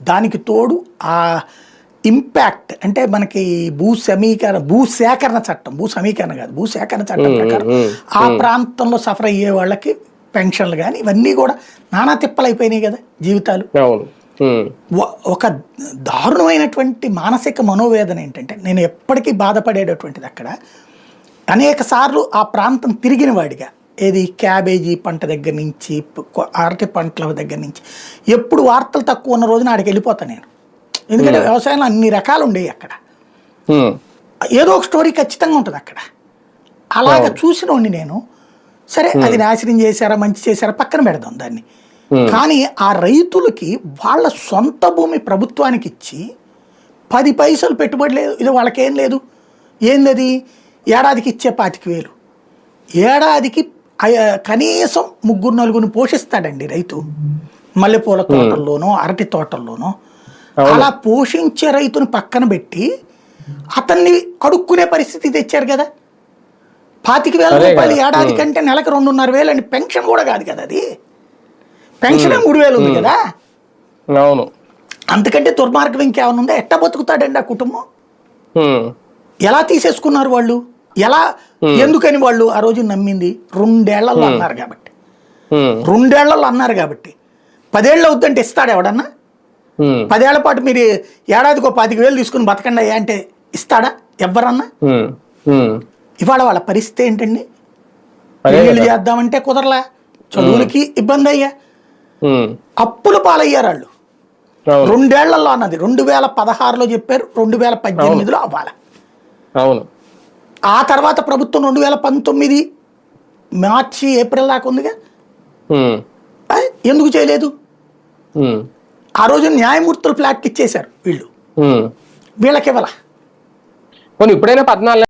దానికి తోడు ఆ ఇంపాక్ట్ అంటే మనకి భూ సమీకరణ భూ సేకరణ చట్టం భూ సమీకరణ కాదు భూ సేకరణ చట్టం ప్రకారం ఆ ప్రాంతంలో సఫర్ అయ్యే వాళ్ళకి పెన్షన్లు కానీ ఇవన్నీ కూడా నానా తిప్పలైపోయినాయి కదా జీవితాలు. ఒక దారుణమైనటువంటి మానసిక మనోవేదన ఏంటంటే నేను ఎప్పటికీ బాధపడేటటువంటిది అక్కడ అనేక సార్లు ఆ ప్రాంతం తిరిగిన వాడిగా ఏది? క్యాబేజీ పంట దగ్గర నుంచి అరటి పంటల దగ్గర నుంచి. ఎప్పుడు వార్తలు తక్కువ ఉన్న రోజున ఆడికి వెళ్ళిపోతాను నేను. ఎందుకంటే వ్యవసాయంలో అన్ని రకాలు ఉండేవి అక్కడ. ఏదో ఒక స్టోరీ ఖచ్చితంగా ఉంటుంది అక్కడ. అలాగ చూసినోడిని నేను సరే అది నాశనం చేశారా మంచి చేశారా పక్కన పెడదాం దాన్ని. కానీ ఆ రైతులకి వాళ్ళ సొంత భూమి ప్రభుత్వానికి ఇచ్చి పది పైసలు పెట్టుబడి లేదు ఇది వాళ్ళకేం లేదు. ఏందది? ఏడాదికి ఇచ్చే పాతిక వేలు. ఏడాదికి కనీసం ముగ్గురు నలుగురిని పోషిస్తాడండి రైతు. మల్లెపూల తోటల్లోనో అరటి తోటల్లోనో. అలా పోషించే రైతుని పక్కన పెట్టి అతన్ని అడుక్కునే పరిస్థితి తెచ్చారు కదా. పాతిక వేల రూపాయలు. ఏడాది కంటే నెలకు రెండున్నర వేలు అండి. పెన్షన్ కూడా కాదు కదా అది. పెన్షన్ మూడు వేలు ఉంది కదా. అవును. అంతకంటే దుర్మార్గం ఇంకేమైనా ఉందా? ఎట్టా బతుకుతాడండి ఆ కుటుంబం? ఎలా తీసేసుకున్నారు వాళ్ళు? ఎలా? ఎందుకని వాళ్ళు ఆ రోజు నమ్మింది? రెండేళ్ళలో అన్నారు కాబట్టి. రెండేళ్ళలో అన్నారు కాబట్టి. పదేళ్ళు అవుద్దంటే ఇస్తాడు ఎవడన్నా? పదేళ్ళ పాటు మీరు ఏడాదికి పాతిక వేలు తీసుకుని బతకండి అయ్యా అంటే ఇస్తాడా? ఎవరన్నా. ఇవాళ వాళ్ళ పరిస్థితి ఏంటండి? పెళ్ళిళ్ళు. చేద్దామంటే కుదరలా? చదువులకి ఇబ్బంది అయ్యా? అప్పుల పాలయ్యారు వాళ్ళు. రెండేళ్ళలో అన్నది. రెండు వేల పదహారులో చెప్పారు రెండు వేల పద్దెనిమిదిలో అవ్వాలి. అవును. ఆ తర్వాత ప్రభుత్వం రెండు వేల పంతొమ్మిది మార్చి ఏప్రిల్ దాకా ఉందిగా? ఎందుకు చేయలేదు? ఆ రోజు న్యాయమూర్తులు ఫ్లాట్ ఇచ్చేశారు వీళ్ళు. వీళ్ళకి ఇవ్వాల? ఇప్పుడైనా పద్నాలుగు